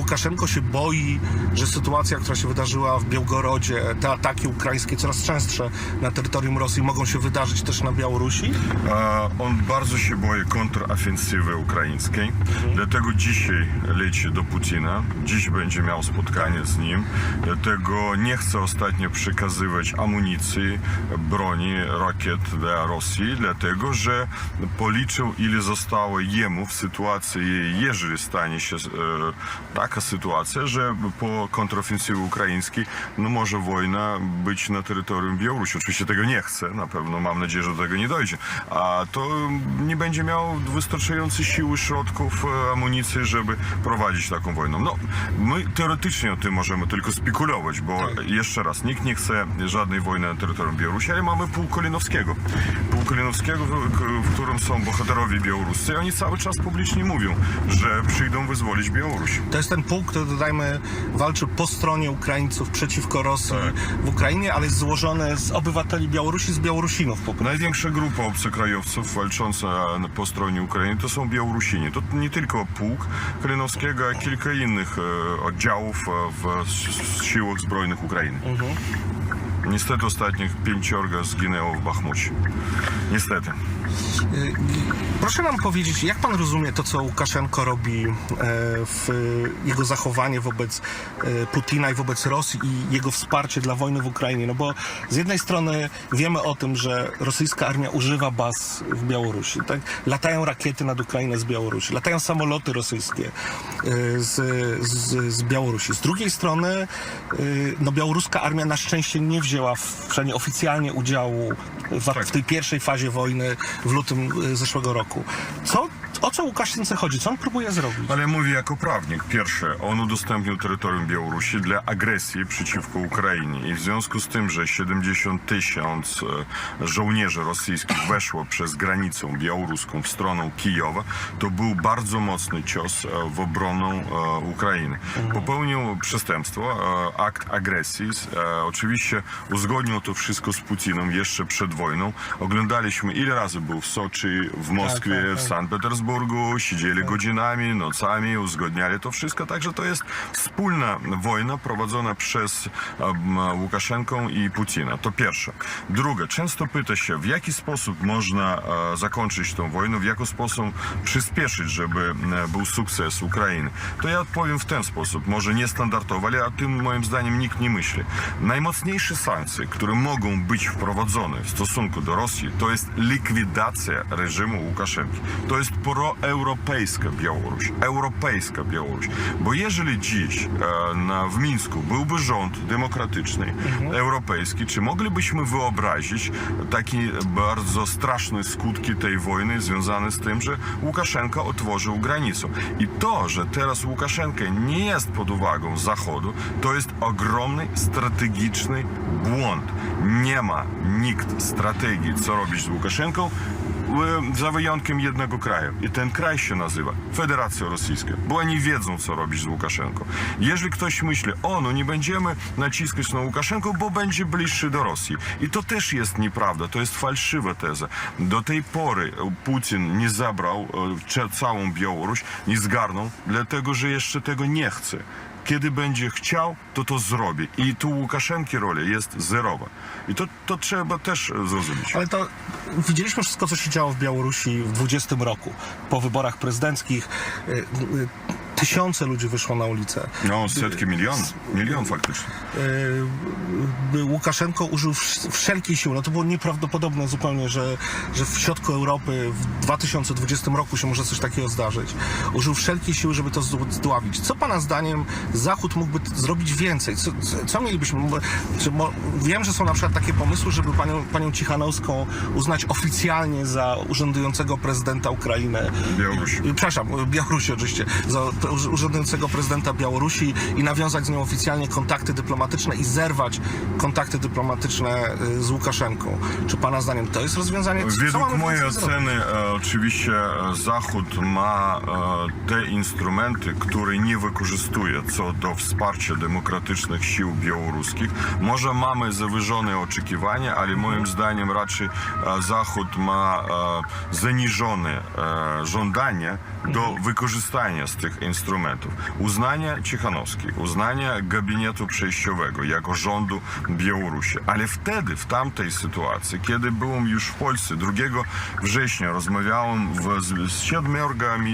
Łukaszenko się boi, że sytuacja, która się wydarzyła w Białgorodzie, te ataki ukraińskie coraz częstsze na terytorium Rosji mogą się wydarzyć też na Białorusi? On bardzo się boi kontrofensywy ukraińskiej, dlatego dzisiaj leci do Putina. Dziś będzie miał spotkanie z nim, dlatego nie chce ostatnio przekazywać amunicji, broni, rakiet dla Rosji, dlatego że policzył, ile zostało jemu w sytuacji, jeżeli stanie się e, taka sytuacja, że po kontrofensywie ukraińskiej no może wojna być na terytorium Białorusi. Oczywiście tego nie chce, na pewno mam nadzieję, że do tego nie dojdzie, a to nie będzie miał wystarczającej siły, środków, e, amunicji, żeby prowadzić taką wojnę. No, my teoretycznie o tym możemy tylko spekulować, bo jeszcze raz, nikt nie chce żadnej wojny na terytorium Białorusi, ale mamy pół Kolinowskiego. Pół Kolinowskiego, w, w którym są bohaterowie białoruscy i oni cały czas publicznie mówią, że przyjdą wyzwolić Białoruś. To jest ten pułk, który dodajmy walczy po stronie Ukraińców przeciwko Rosji Tak. w Ukrainie, ale jest złożony z obywateli Białorusi, z Białorusinów po prostu. Największa grupa obcokrajowców walcząca po stronie Ukrainy to są Białorusini. To nie tylko pułk Kalinowskiego, a kilka innych e, oddziałów e, w siłach zbrojnych Ukrainy. Niestety ostatnich pięciorga zginęło w Bachmucie. Niestety. Proszę nam powiedzieć, jak pan rozumie to, co Łukaszenko robi, e, w jego zachowanie wobec e, Putina i wobec Rosji i jego wsparcie dla wojny w Ukrainie? No bo z jednej strony wiemy o tym, że rosyjska armia używa baz w Białorusi, tak? Latają rakiety nad Ukrainę z Białorusi, latają samoloty rosyjskie e, z, z, z Białorusi. Z drugiej strony, no białoruska armia na szczęście nie wzięła w, przynajmniej oficjalnie udziału w, w tej pierwszej fazie wojny w lutym e, zeszłego roku. Co, o co Łukaszence chodzi? Co on próbuje zrobić? Ale mówię jako prawnik. Pierwsze, on udostępnił terytorium Białorusi dla agresji przeciwko Ukrainie i w związku z tym, że 70 tysięcy e, żołnierzy rosyjskich weszło przez granicę białoruską w stronę Kijowa, to był bardzo mocny cios e, w obronę e, Ukrainy. Popełnił przestępstwo, akt agresji. Oczywiście uzgodnił to wszystko z Putinem jeszcze przed wojną. Oglądaliśmy, ile razy był w Soczi, w Moskwie, tak, w tak. Sankt Petersburgu, siedzieli godzinami, nocami, uzgodniali to wszystko, także to jest wspólna wojna prowadzona przez em, Łukaszenkę i Putina. To pierwsze. Drugie, często pyta się, w jaki sposób można e, zakończyć tę wojnę, w jaki sposób przyspieszyć, żeby e, był sukces Ukrainy. To ja odpowiem w ten sposób, może niestandardowo, ale o tym moim zdaniem nikt nie myśli. Najmocniejsze sankcje, które mogą być wprowadzone w stosunku do Rosji, to jest likwidacja reżimu Łukaszenki. To jest proeuropejska Białoruś, europejska Białoruś. Bo jeżeli dziś e, na, w Mińsku byłby rząd demokratyczny, europejski, czy moglibyśmy wyobrazić takie bardzo straszne skutki tej wojny związane z tym, że Łukaszenka otworzył granicę. I to, że teraz Łukaszenka nie jest pod uwagą Zachodu, to jest ogromny strategiczny błąd. Nie ma nikt strategii, co robić z Łukaszenką, za wyjątkiem jednego kraju. I ten kraj się nazywa Federacja Rosyjska, bo oni wiedzą, co robić z Łukaszenką. Jeżeli ktoś myśli, o, no nie będziemy naciskać na Łukaszenkę, bo będzie bliższy do Rosji. I to też jest nieprawda, to jest fałszywa teza. Do tej pory Putin nie zabrał e, całą Białoruś, nie zgarnął, dlatego że jeszcze tego nie chce. Kiedy będzie chciał, to to zrobi. I tu Łukaszenki rola jest zerowa. I to, to trzeba też e, zrozumieć. Ale to widzieliśmy wszystko, co się działo w Białorusi w 20 roku. Po wyborach prezydenckich y, y, tysiące ludzi wyszło na ulicę. No, setki milionów. Milion faktycznie. y, Łukaszenko użył wsz- wszelkiej siły. No to było nieprawdopodobne zupełnie, że, że w środku Europy w 2020 roku się może coś takiego zdarzyć. Użył wszelkiej siły, żeby to zd- zdławić. Co pana zdaniem Zachód mógłby zrobić więcej? Co, co, mielibyśmy? Czy wiem, że są na przykład takie pomysły, żeby panią, panią Cichanowską uznać oficjalnie za urzędującego prezydenta Ukrainy. Białorusi. Przepraszam, Białorusi oczywiście, za urzędującego prezydenta Białorusi i nawiązać z nią oficjalnie kontakty dyplomatyczne i zerwać kontakty dyplomatyczne y, z Łukaszenką. Czy pana zdaniem to jest rozwiązanie? Co Według mojej więcej zrobić? oceny e, oczywiście e, Zachód ma e, te instrumenty, które nie wykorzystuje co do wsparcia demokratycznych sił białoruskich. Może mamy zawyżone oczekiwania, ale moim zdaniem raczej Zachód ma zaniżone żądanie do wykorzystania z tych instrumentów instrumentów. Uznania Cichanowskiej, uznania gabinetu przejściowego jako rządu Białorusi. Ale wtedy, w tamtej sytuacji, kiedy byłem już w Polsce, 2 września rozmawiałem w, z, z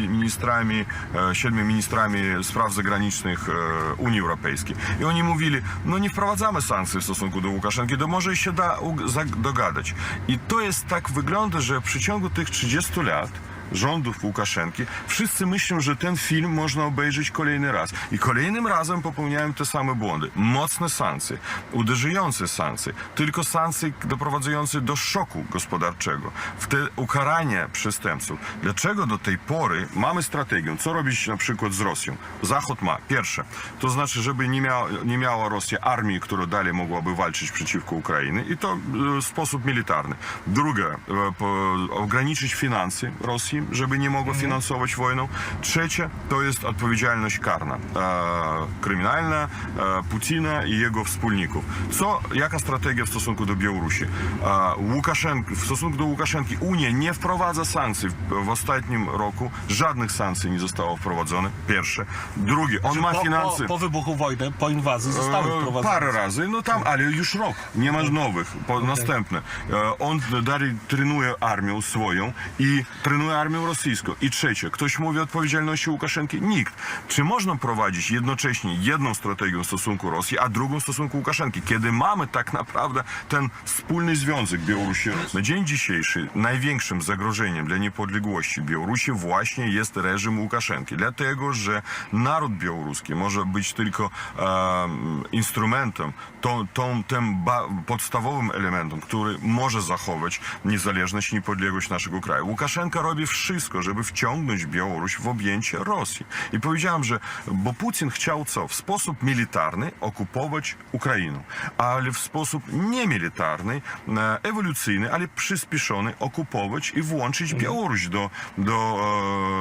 ministrami, e, siedmiu ministrami spraw zagranicznych e, Unii Europejskiej. I oni mówili, no nie wprowadzamy sankcji w stosunku do Łukaszenki, to może się da ug- zag- dogadać. I to jest tak wygląda, że w przeciągu tych 30 lat rządów Łukaszenki, wszyscy myślą, że ten film można obejrzeć kolejny raz. I kolejnym razem popełniają te same błędy. Mocne sankcje, uderzające sankcje, tylko sankcje doprowadzające do szoku gospodarczego, w te ukarania przestępców. Dlaczego do tej pory mamy strategię? Co robić na przykład z Rosją? Zachód ma. Pierwsze, to znaczy, żeby nie, miała, nie miała Rosja armii, która dalej mogłaby walczyć przeciwko Ukrainie i to e, w sposób militarny. Drugie, e, ograniczyć finanse Rosji, żeby nie mogła finansować wojną. Trzecie, to jest odpowiedzialność karna, e, kryminalna e, Putina i jego wspólników. Co, jaka strategia w stosunku do Białorusi? E, Łukaszenko, w stosunku do Łukaszenki Unia nie wprowadza sankcji. W, ostatnim roku żadnych sankcji nie zostało wprowadzone. Pierwsze. Drugie, on ma po, finanse... po, po wybuchu wojny, po inwazji zostały E, wprowadzone. Parę razy, no tam, ale już rok, nie ma nowych, po, następne. E, On dalej trenuje armię swoją i trenuje armię rosyjską. I trzecie, ktoś mówi o odpowiedzialności Łukaszenki? Nikt. Czy można prowadzić jednocześnie jedną strategię w stosunku Rosji, a drugą w stosunku Łukaszenki, kiedy mamy tak naprawdę ten wspólny związek Białorusi? Na dzień dzisiejszy największym zagrożeniem dla niepodległości Białorusi właśnie jest reżim Łukaszenki, dlatego że naród białoruski może być tylko em, instrumentem, tą, tą, tym podstawowym elementem, który może zachować niezależność i niepodległość naszego kraju. Łukaszenka robi wszystko, żeby wciągnąć Białoruś w objęcie Rosji. I powiedziałem, że bo Putin chciał co? W sposób militarny okupować Ukrainę, ale w sposób niemilitarny, e, ewolucyjny, ale przyspieszony okupować i włączyć Białoruś do, do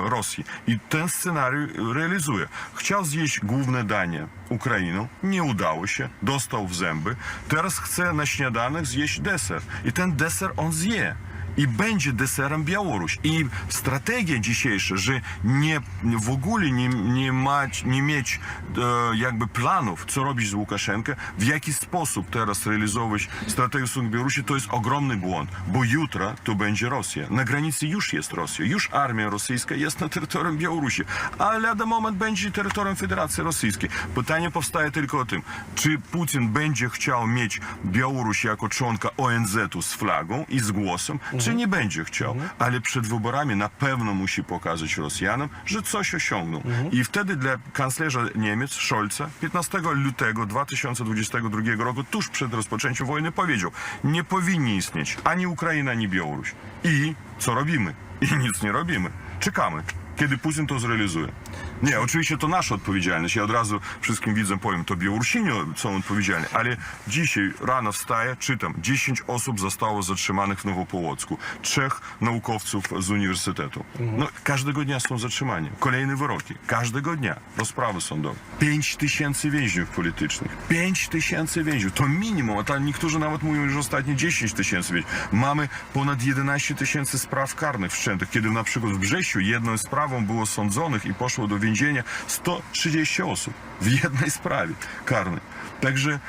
e, Rosji. I ten scenariusz realizuje. Chciał zjeść główne danie Ukrainą, nie udało się, dostał w zęby. Teraz chce na śniadanek zjeść deser. I ten deser on zje. I będzie deserem Białoruś. I strategia dzisiejsza, że nie, w ogóle nie, nie, mać, nie mieć e, jakby planów, co robić z Łukaszenką, w jaki sposób teraz realizować strategię w stosunku do Białorusi, to jest ogromny błąd, bo jutro to będzie Rosja. Na granicy już jest Rosja, już armia rosyjska jest na terytorium Białorusi, a lada moment będzie terytorium Federacji Rosyjskiej. Pytanie powstaje tylko o tym, czy Putin będzie chciał mieć Białoruś jako członka ONZ-u z flagą i z głosem, czy nie będzie chciał, ale przed wyborami na pewno musi pokazać Rosjanom, że coś osiągnął. I wtedy dla kanclerza Niemiec Scholza 15 lutego 2022 roku, tuż przed rozpoczęciem wojny, powiedział, nie powinni istnieć ani Ukraina, ani Białoruś. I co robimy? I nic nie robimy. Czekamy. Kiedy Putin to zrealizuje. Nie, oczywiście to nasza odpowiedzialność. Ja od razu wszystkim widzom powiem, to Białorusini są odpowiedzialni, ale dzisiaj rano wstaję, czytam, 10 osób zostało zatrzymanych w Nowopołocku, trzech naukowców z uniwersytetu. No, każdego dnia są zatrzymani. Kolejne wyroki. Każdego dnia. Rozprawy sądowe. 5 tysięcy więźniów politycznych. 5 tysięcy więźniów. To minimum, a tam niektórzy nawet mówią, że ostatnie 10 tysięcy więźniów. Mamy ponad 11 tysięcy spraw karnych wszczętych, kiedy na przykład w Brzesiu jedną sprawą było sądzonych i poszło do więzienia 130 osób w jednej sprawie karnej. Także e,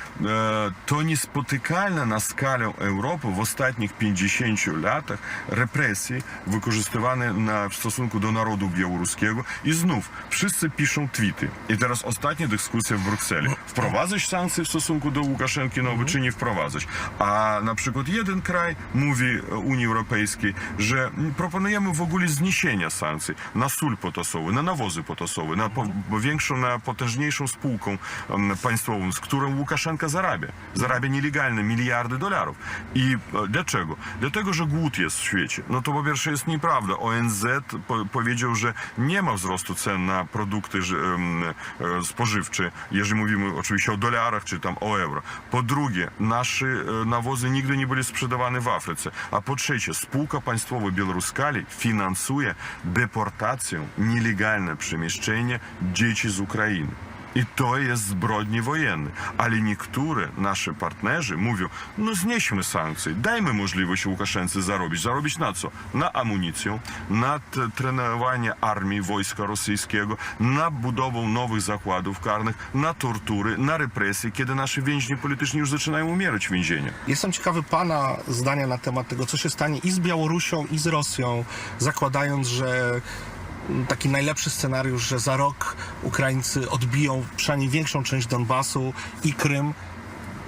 to niespotykalne na skalę Europy w ostatnich 50 latach represji wykorzystywane na, w stosunku do narodu białoruskiego i znów wszyscy piszą tweety. I teraz ostatnia dyskusja w Brukseli. Wprowadzać sankcje w stosunku do Łukaszenki nowe, czy nie wprowadzać? A na przykład jeden kraj mówi Unii Europejskiej, że proponujemy w ogóle zniesienia sankcji na sól potasowy, na nawozy potasowe, na po, większą, na potężniejszą spółką em, państwową, z którą Łukaszenka zarabia. Zarabia nielegalne miliardy dolarów. I e, dlaczego? Dlatego, że głód jest w świecie. No to po pierwsze jest nieprawda. ONZ po, powiedział, że nie ma wzrostu cen na produkty e, spożywcze, jeżeli mówimy oczywiście o dolarach czy tam o euro. Po drugie, nasze e, nawozy nigdy nie były sprzedawane w Afryce. A po trzecie, spółka państwowa Białoruskali finansuje deportację, nielegalne przemieszczenie dzieci z Ukrainy. I to jest zbrodni wojenne. Ale niektóre nasze partnerzy mówią, no znieśmy sankcje, dajmy możliwość Łukaszence zarobić. Zarobić na co? Na amunicję, na trenowanie armii, wojska rosyjskiego, na budowę nowych zakładów karnych, na tortury, na represje, kiedy nasi więźni polityczni już zaczynają umierać w więzieniach. Jestem ciekawy Pana zdania na temat tego, co się stanie i z Białorusią, i z Rosją, zakładając, że taki najlepszy scenariusz, że za rok Ukraińcy odbiją przynajmniej większą część Donbasu i Krym.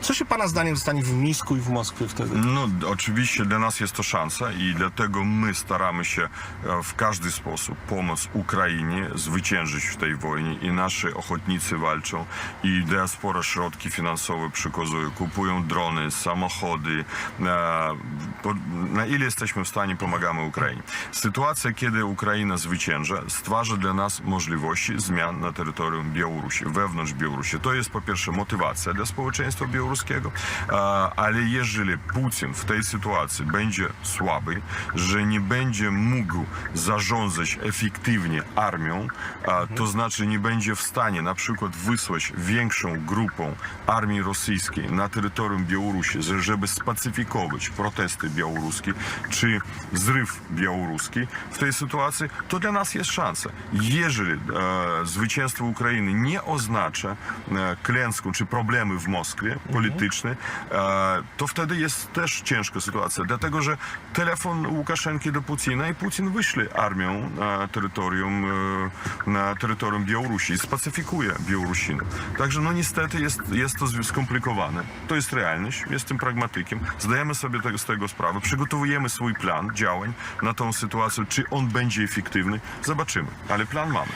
Co się Pana zdaniem stanie w Mińsku i w Moskwie wtedy? No, oczywiście dla nas jest to szansa i dlatego my staramy się e, w każdy sposób pomóc Ukrainie zwyciężyć w tej wojnie i nasi ochotnicy walczą i diaspora środki finansowe przekazuje, kupują drony, samochody. E, po- Na ile jesteśmy w stanie, pomagamy Ukrainie. Sytuacja, kiedy Ukraina zwycięża, stwarza dla nas możliwości zmian na terytorium Białorusi, wewnątrz Białorusi. To jest po pierwsze motywacja dla społeczeństwa białoruskiego, ale jeżeli Putin w tej sytuacji będzie słaby, że nie będzie mógł zarządzać efektywnie armią, to znaczy nie będzie w stanie na przykład wysłać większą grupą armii rosyjskiej na terytorium Białorusi, że- żeby spacyfikować protesty białoruskie czy zryw białoruski w tej sytuacji, to dla nas jest szansa. Jeżeli e, zwycięstwo Ukrainy nie oznacza e, klęską czy problemy w Moskwie polityczne, e, to wtedy jest też ciężka sytuacja, dlatego że telefon Łukaszenki do Putina i Putin wyśle armię na terytorium, e, na terytorium Białorusi spacyfikuje Białorusinę. Także no niestety jest, jest to skomplikowane. To jest realność, jestem pragmatykiem, zdajemy sobie z tego sprawę, przygotowujemy swój plan działań na tą sytuację, czy on będzie efektywny, zobaczymy, ale plan mamy.